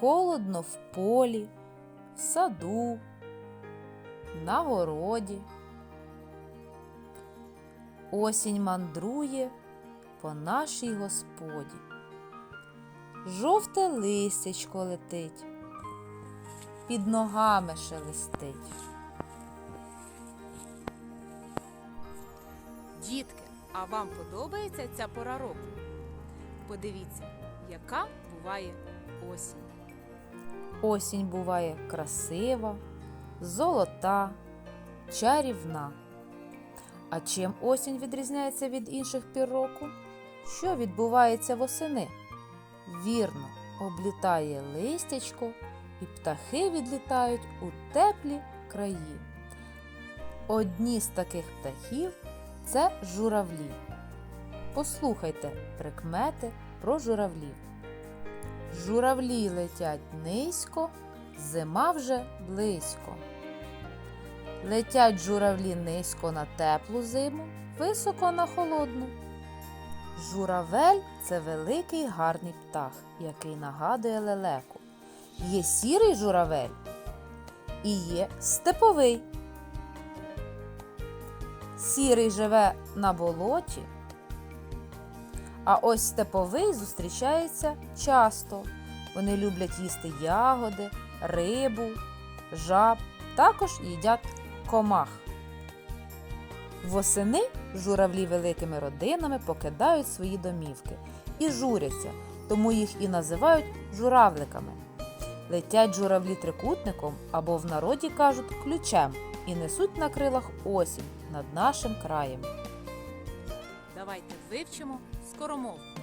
холодно в полі, в саду, на городі. Осінь мандрує по нашій господі. Жовте листячко летить, під ногами шелестить. Дітки, а вам подобається ця пора року? Подивіться, яка буває осінь. Осінь буває красива, золота, чарівна. А чим осінь відрізняється від інших пір року? Що відбувається восени? Вірно, облітає листячко, і птахи відлітають у теплі краї. Одні з таких птахів це журавлі. Послухайте прикмети про журавлів. Журавлі летять низько, зима вже близько. Летять журавлі низько на теплу зиму, високо на холодну. Журавель це великий гарний птах, який нагадує лелеку. Є сірий журавель і є степовий. Сірий живе на болоті, а ось степовий зустрічається часто. Вони люблять їсти ягоди, рибу, жаб, також їдять комах. Восени журавлі великими родинами покидають свої домівки і журяться, тому їх і називають журавликами. Летять журавлі трикутником або в народі кажуть ключем і несуть на крилах осінь над нашим краєм. Давайте вивчимо скоромовку.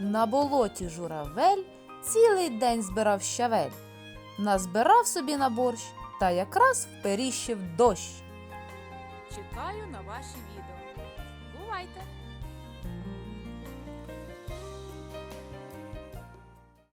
На болоті журавель цілий день збирав щавель, назбирав собі на борщ та якраз вперіщив дощ. Чекаю на ваші відео. Бувайте!